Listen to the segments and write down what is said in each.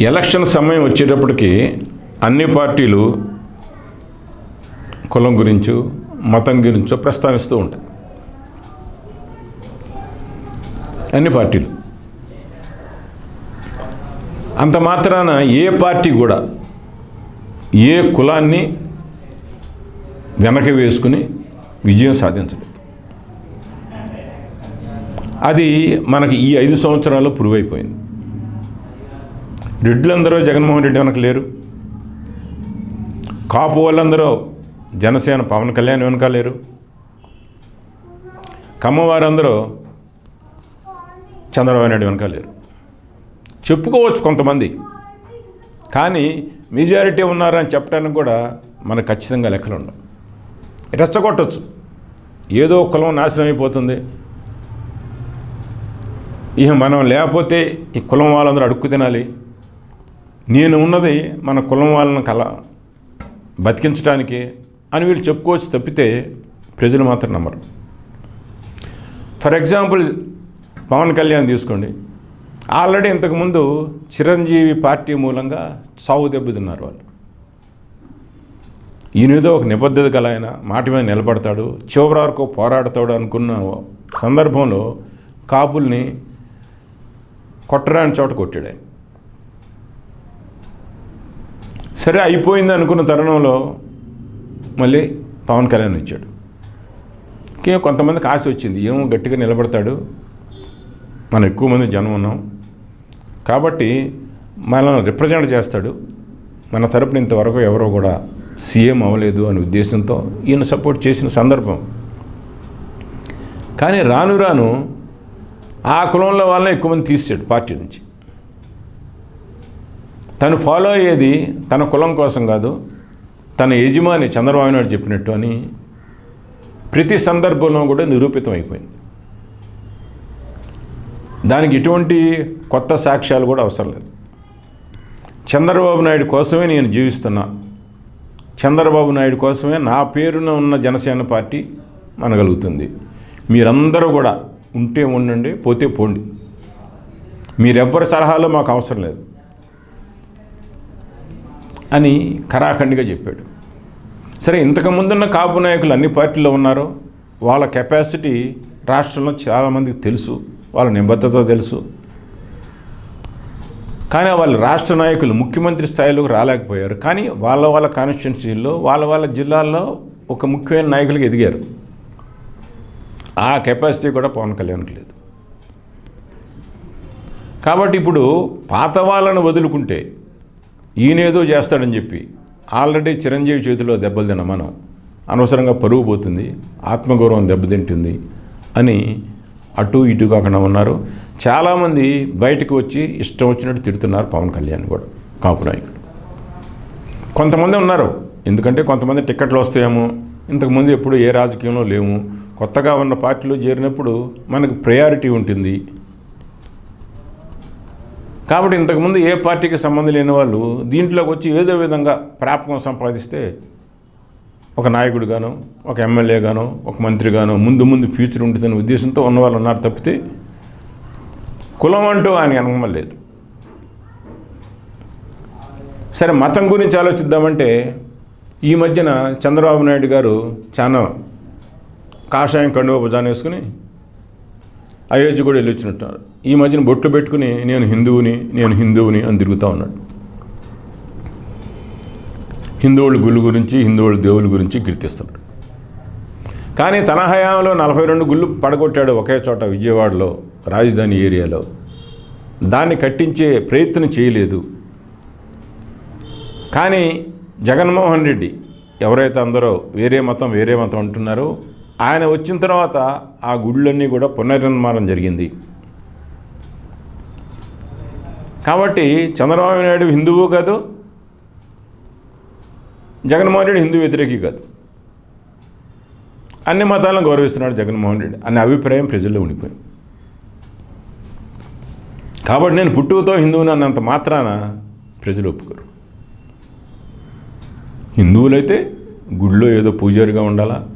Election సమయం వచ్చేటప్పటికి అన్ని పార్టీలు కులం గురించో మతం గురించో ప్రస్తావిస్తూ ఉంటాయి. అన్ని పార్టీలు. అంత మాత్రాన ఏ పార్టీ కూడా ఏ కులాన్ని వెనక వేసుకుని విజయం సాధించలేదు. అది మనకి ఈ ఐదు సంవత్సరాల్లో ప్రూవ్ అయిపోయింది. రెడ్లందరూ జగన్మోహన్ రెడ్డి వెనక లేరు. కాపు వాళ్ళందరూ జనసేన పవన్ కళ్యాణ్ వెనక లేరు. కమ్మవారందరూ చంద్రబాబు నాయుడు వెనక లేరు. చెప్పుకోవచ్చు కొంతమంది. కానీ మెజారిటీ ఉన్నారని చెప్పడానికి కూడా మనకు ఖచ్చితంగా లెక్కలు ఉండవు. రెచ్చగొట్టచ్చు. ఏదో కులం నాశనం అయిపోతుంది. ఇక మనం లేకపోతే ఈ కులం వాళ్ళందరూ అడుక్కు తినాలి. నేను ఉన్నది మన కులం వాళ్ళని కల బతికించడానికి అని వీళ్ళు చెప్పుకోవచ్చు తప్పితే ప్రజలు మాత్రం నమ్మరు. ఫర్ ఎగ్జాంపుల్ పవన్ కళ్యాణ్ తీసుకోండి. ఆల్రెడీ ఇంతకుముందు చిరంజీవి పార్టీ మూలంగా సాగు దెబ్బతిన్నారు వాళ్ళు. ఈయనేదో ఒక నిబద్ధత గల ఆయన మాట మీద నిలబడతాడు చివరి వరకు పోరాడతాడు అనుకున్న సందర్భంలో కాపుల్ని కొట్టరాని చోట కొట్టాడు ఆయన. సరే అయిపోయింది అనుకున్న తరుణంలో మళ్ళీ పవన్ కళ్యాణ్ వచ్చాడు. ఇంకేం కొంతమందికి ఆశ వచ్చింది ఏమో గట్టిగా నిలబడతాడు మనం ఎక్కువ మంది జనం ఉన్నాం. కాబట్టి మనల్ని రిప్రజెంట్ చేస్తాడు. మన తరపున ఇంతవరకు ఎవరో కూడా సీఎం అవ్వలేదు అనే ఉద్దేశంతో ఈయన సపోర్ట్ చేసిన సందర్భం. కానీ రాను రాను ఆ కులంలో వాళ్ళని ఎక్కువ మంది తీసాడు పార్టీ నుంచి. తను ఫాలో అయ్యేది తన కులం కోసం కాదు తన యజమాని చంద్రబాబు నాయుడు చెప్పినట్టు అని ప్రతి సందర్భంలో కూడా నిరూపితం అయిపోయింది. దానికి ఎటువంటి కొత్త సాక్ష్యాలు కూడా అవసరం లేదు. చంద్రబాబు నాయుడు కోసమే నేను జీవిస్తున్నా. చంద్రబాబు నాయుడు కోసమే నా పేరున ఉన్న జనసేన పార్టీ మనగలుగుతుంది. మీరందరూ కూడా ఉంటే ఉండండి పోతే పోండి. మీరెవ్వరి సలహాలో మాకు అవసరం లేదు. అని ఖరాఖండిగా చెప్పాడు. సరే ఇంతకు ముందున్న కాపు నాయకులు అన్ని పార్టీల్లో ఉన్నారో వాళ్ళ కెపాసిటీ రాష్ట్రంలో చాలామందికి తెలుసు వాళ్ళ నిబద్ధత తెలుసు. కానీ వాళ్ళ రాష్ట్ర నాయకులు ముఖ్యమంత్రి స్థాయిలోకి రాలేకపోయారు. కానీ వాళ్ళ వాళ్ళ కాన్స్టిట్యున్సీల్లో వాళ్ళ వాళ్ళ జిల్లాల్లో ఒక ముఖ్యమైన నాయకులకు ఎదిగారు. ఆ కెపాసిటీ కూడా పవన్ కళ్యాణ్కి లేదు. కాబట్టి ఇప్పుడు పాత వాళ్ళను వదులుకుంటే ఈయనేదో చేస్తాడని చెప్పి ఆల్రెడీ చిరంజీవి చేతిలో దెబ్బలు తిన మనం అనవసరంగా పరుగు పోతుంది ఆత్మగౌరవం దెబ్బతింటుంది అని అటు ఇటు కాకుండా ఉన్నారు. చాలామంది బయటకు వచ్చి ఇష్టం వచ్చినట్టు తిడుతున్నారు పవన్ కళ్యాణ్ కూడా కాపు నాయకుడు. కొంతమంది ఉన్నారు. ఎందుకంటే కొంతమంది టిక్కెట్లు వస్తాయేమో. ఇంతకుముందు ఎప్పుడు ఏ రాజకీయంలో లేము. కొత్తగా ఉన్న పార్టీలో చేరినప్పుడు మనకు ప్రయారిటీ ఉంటుంది. కాబట్టి ఇంతకుముందు ఏ పార్టీకి సంబంధం లేని వాళ్ళు దీంట్లోకి వచ్చి ఏదో విధంగా ప్రాపకం సంపాదిస్తే ఒక నాయకుడిగానో ఒక ఎమ్మెల్యేగానో ఒక మంత్రిగానో ముందు ముందు ఫ్యూచర్ ఉంటుందనే ఉద్దేశంతో ఉన్న వాళ్ళు ఉన్నారు తప్పితే కులం అంటూ ఆయన అనుమతి లేదు సరే మతం గురించి ఆలోచిద్దామంటే ఈ మధ్యన చంద్రబాబు నాయుడు గారు చాలా కాషాయం కండువ భుజాన్ని వేసుకుని అయోధ్య కూడా వెళ్ళి వచ్చినట్టున్నారు ఈ మధ్యన బొట్లు పెట్టుకుని నేను హిందువుని నేను హిందువుని అని తిరుగుతూ ఉన్నాడు. హిందువుల గుళ్ళు గురించి హిందువుల దేవుల గురించి కీర్తిస్తున్నాడు. కానీ తన హయాంలో నలభై రెండు గుళ్ళు పడగొట్టాడు ఒకే చోట విజయవాడలో రాజధాని ఏరియాలో. దాన్ని కట్టించే ప్రయత్నం చేయలేదు. కానీ జగన్మోహన్ రెడ్డి ఎవరైతే అందరో వేరే మతం వేరే మతం అంటున్నారో ఆయన వచ్చిన తర్వాత ఆ గుళ్ళన్నీ కూడా పునర్నిర్మాణం జరిగింది. కాబట్టి చంద్రబాబు నాయుడు హిందువు కాదు జగన్మోహన్ రెడ్డి హిందూ వ్యతిరేకి కాదు. అన్ని మతాలను గౌరవిస్తున్నాడు జగన్మోహన్ రెడ్డి. అనే అభిప్రాయం ప్రజల్లో ఉండిపోయింది. కాబట్టి నేను పుట్టుకతో హిందువుని అన్నంత మాత్రాన ప్రజలు ఒప్పుకోరు. హిందువులైతే గుడిలో ఏదో పూజారిగా ఉండాలా?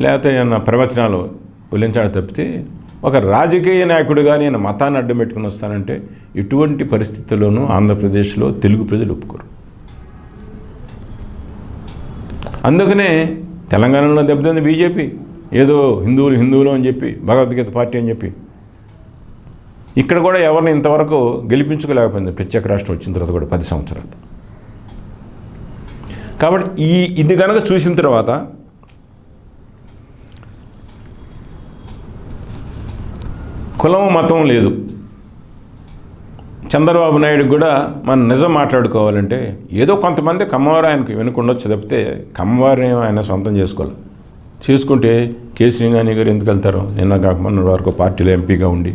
లేకపోతే ఏమన్నా ప్రవచనాలు వల్లించాడు తప్పితే ఒక రాజకీయ నాయకుడిగా నేను మతాన్ని అడ్డం పెట్టుకుని వస్తానంటే ఎటువంటి పరిస్థితుల్లోనూ ఆంధ్రప్రదేశ్లో తెలుగు ప్రజలు ఒప్పుకోరు. అందుకనే తెలంగాణలో దెబ్బతింది బీజేపీ. ఏదో హిందువులు హిందువులు అని చెప్పి భగవద్గీత పార్టీ అని చెప్పి. ఇక్కడ కూడా ఎవరిని ఇంతవరకు గెలిపించుకోలేకపోయింది. ప్రత్యేక రాష్ట్రం వచ్చిన తర్వాత కూడా పది సంవత్సరాలు. కాబట్టి ఈ ఇది కనుక చూసిన తర్వాత కులం మతం లేదు. చంద్రబాబు నాయుడు కూడా మనం నిజం మాట్లాడుకోవాలంటే ఏదో కొంతమంది కమ్మవారు ఆయనకు వెనుకుండొచ్చు తప్పితే కమ్మవారిని ఆయన సొంతం చేసుకోవాలి. చేసుకుంటే కె శ్రీనాని గారు ఎందుకు వెళ్తారు నిన్న కాకమున్న వరకు పార్టీలో ఎంపీగా ఉండి.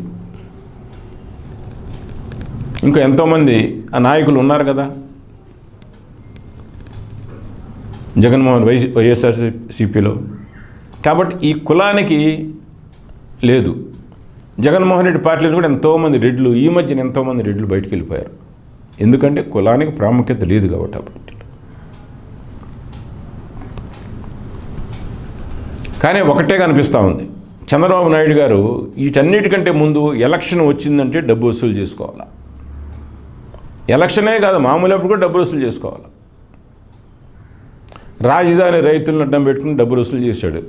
ఇంకా ఎంతోమంది ఆ నాయకులు ఉన్నారు కదా. జగన్మోహన్ వై వైఎస్ఆర్సీపీలో కాబట్టి ఈ కులానికి లేదు. జగన్మోహన్ రెడ్డి పార్టీలో కూడా ఎంతోమంది రెడ్లు ఈ మధ్యన ఎంతోమంది రెడ్లు బయటికి వెళ్ళిపోయారు. ఎందుకంటే కులానికి ప్రాముఖ్యత లేదు కాబట్టి ఆ పార్టీలో. కానీ ఒకటే కనిపిస్తూ ఉంది. చంద్రబాబు నాయుడు గారు వీటన్నిటికంటే ముందు ఎలక్షన్ వచ్చిందంటే డబ్బు వసూలు చేసుకోవాలి? ఎలక్షనే కాదు మామూలప్పుడు కూడా డబ్బులు వసూలు చేసుకోవాలి? రాజధాని రైతులను అడ్డం పెట్టుకుని డబ్బులు వసూలు చేశాడు.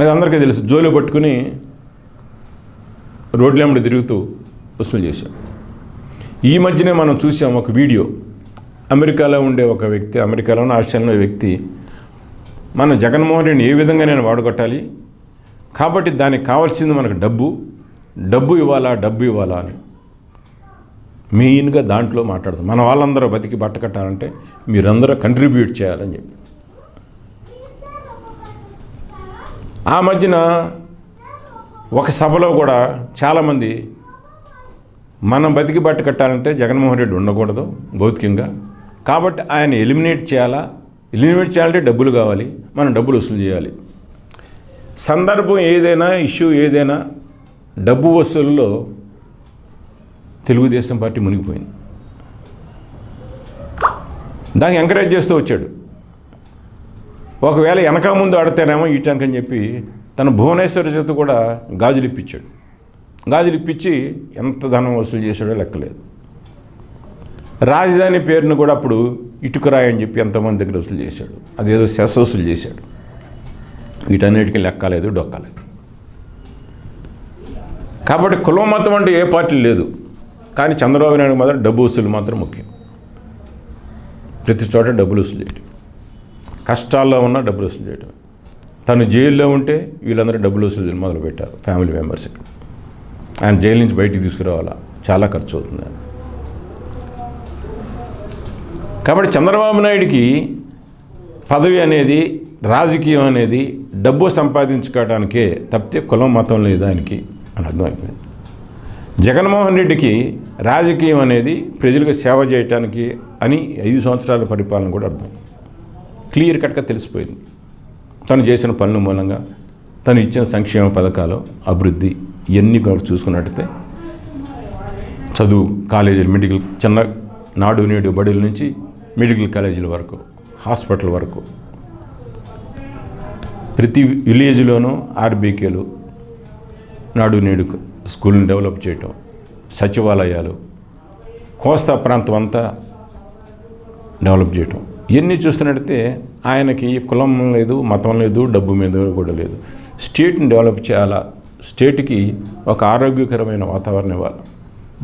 అది అందరికీ తెలుసు. జోలు పట్టుకుని రోడ్లెంబడి తిరుగుతూ వసూలు చేశాం ఈ మధ్యనే మనం చూసాం ఒక వీడియో. అమెరికాలో ఉండే ఒక వ్యక్తి అమెరికాలోని ఆస్ట్రేలియాలో వ్యక్తి మన జగన్మోహన్ రెడ్డిని ఏ విధంగా నేను వాడగొట్టాలి? కాబట్టి దానికి కావాల్సింది మనకు డబ్బు. డబ్బు ఇవ్వాలా డబ్బు ఇవ్వాలా అని. మెయిన్గా దాంట్లో మాట్లాడతాం మన వాళ్ళందరూ బతికి బట్ట కట్టాలంటే మీరందరూ కంట్రిబ్యూట్ చేయాలని చెప్పి. ఆ మధ్యన ఒక సభలో కూడా చాలామంది మనం బతికి బట్ట కట్టాలంటే జగన్మోహన్ రెడ్డి ఉండకూడదు భౌతికంగా. కాబట్టి ఆయన ఎలిమినేట్ చేయాలా? ఎలిమినేట్ చేయాలంటే డబ్బులు కావాలి. మనం డబ్బులు వసూలు చేయాలి. సందర్భం ఏదైనా ఇష్యూ ఏదైనా డబ్బు వసూలులో తెలుగుదేశం పార్టీ మునిగిపోయింది. దాన్ని ఎంకరేజ్ చేస్తూ వచ్చాడు. ఒకవేళ వెనక ముందు ఆడితేనేమో అని చెప్పి తన భువనేశ్వర చేత కూడా గాజులు ఇప్పించాడు. గాజులు ఇప్పించి ఎంత ధనం వసూలు చేశాడో లెక్కలేదు. రాజధాని పేరును కూడా అప్పుడు ఇటుకరాయి అని చెప్పి ఎంతమంది దగ్గర వసూలు చేశాడు. అదేదో సెస్ వసూలు చేశాడు. వీటన్నిటికీ లెక్కలేదు డొక్కలేదు కాబట్టి కులం మతం అంటే ఏ పార్టీ లేదు. కానీ చంద్రబాబు నాయుడు మాత్రం డబ్బు వసూలు మాత్రం ముఖ్యం. ప్రతి చోట డబ్బులు వసూలు చేయడం కష్టాల్లో ఉన్న డబ్బులు వసూలు చేయడం తను జైల్లో ఉంటే వీళ్ళందరూ డబ్బులు వసూలు చేయడం మొదలుపెట్టారు ఫ్యామిలీ మెంబర్స్. ఆయన జైలు నుంచి బయటికి తీసుకురావాలా? చాలా ఖర్చు అవుతుంది ఆయన. కాబట్టి చంద్రబాబు నాయుడికి పదవి అనేది రాజకీయం అనేది డబ్బు సంపాదించుకోవడానికే తప్పితే కులం మతం లేదు ఆయనకి అని అర్థమైపోయింది జగన్మోహన్ రెడ్డికి రాజకీయం అనేది ప్రజలకు సేవ చేయటానికి అని ఐదు సంవత్సరాల పరిపాలన కూడా అర్థం క్లియర్ కట్గా తెలిసిపోయింది. తను చేసిన పనుల మూలంగా తను ఇచ్చిన సంక్షేమ పథకాలు అభివృద్ధి ఇవన్నీ కూడా చూసుకున్నట్టయితే చదువు కాలేజీలు మెడికల్ చిన్న నాడు నేడు బడుల నుంచి మెడికల్ కాలేజీల వరకు హాస్పిటల్ వరకు. ప్రతి విలేజ్లోనూ ఆర్బీకేలు నాడు నేడు స్కూల్ని డెవలప్ చేయటం సచివాలయాలు కోస్తా ప్రాంతం అంతా డెవలప్ చేయటం. ఇవన్నీ చూస్తున్నట్టయితే ఆయనకి కులం లేదు మతం లేదు డబ్బు మీద కూడా లేదు. స్టేట్ని డెవలప్ చేయాలా? స్టేట్కి ఒక ఆరోగ్యకరమైన వాతావరణం ఇవ్వాలి?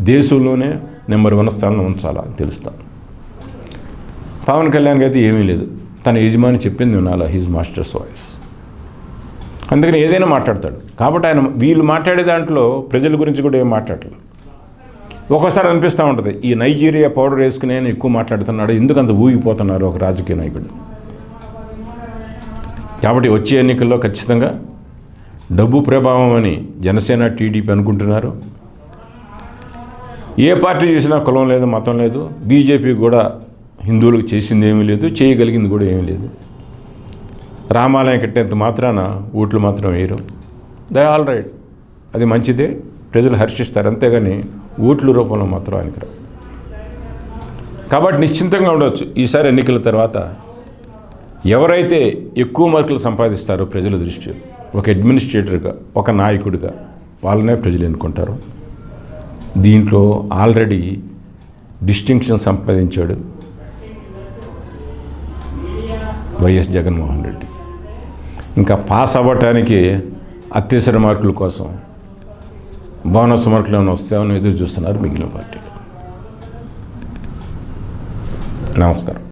దేశంలోనే నెంబర్ వన్ స్థానంలో ఉంచాలా? అని తెలుస్తాను పవన్ కళ్యాణ్కి అయితే ఏమీ లేదు. తన యజమాని చెప్పింది వినాలా? His master's voice. అందుకని ఏదైనా మాట్లాడతాడు. కాబట్టి ఆయన వీళ్ళు మాట్లాడే దాంట్లో ప్రజల గురించి కూడా ఏం మాట్లాడలేదు ఒక్కోసారి అనిపిస్తూ ఉంటుంది ఈ నైజీరియా పౌడర్ వేసుకుని ఆయన ఎక్కువ మాట్లాడుతున్నాడు ఎందుకు అంత ఊగిపోతున్నారు ఒక రాజకీయ నాయకుడు. కాబట్టి వచ్చే ఎన్నికల్లో ఖచ్చితంగా డబ్బు ప్రభావం అని జనసేన టీడీపీ అనుకుంటున్నారు. ఏ పార్టీ చేసినా కులం లేదు మతం లేదు బీజేపీ కూడా హిందువులకు చేసింది ఏమీ లేదు చేయగలిగింది కూడా ఏమీ లేదు. రామాలయం కట్టేంత మాత్రాన ఓట్లు మాత్రం వేయరు. దే ఆల్ రైట్ అది మంచిదే. ప్రజలు హర్షిస్తారు అంతేగాని ఓట్ల రూపంలో మాత్రం ఆయనకి రావు. కాబట్టి నిశ్చింతంగా ఉండవచ్చు ఈసారి ఎన్నికల తర్వాత ఎవరైతే ఎక్కువ మార్కులు సంపాదిస్తారో ప్రజల దృష్టి ఒక అడ్మినిస్ట్రేటర్గా ఒక నాయకుడిగా వాళ్ళనే ప్రజలు ఎన్నుకుంటారు. దీంట్లో ఆల్రెడీ డిస్టింక్షన్ సంపాదించాడు వైఎస్ జగన్మోహన్ రెడ్డి. ఇంకా పాస్ అవ్వటానికి అత్యవసర మార్కుల కోసం బోనస్ మార్కులు ఏమైనా వస్తామని ఎదురు చూస్తున్నారు మిగిలిన పార్టీలు. నమస్కారం.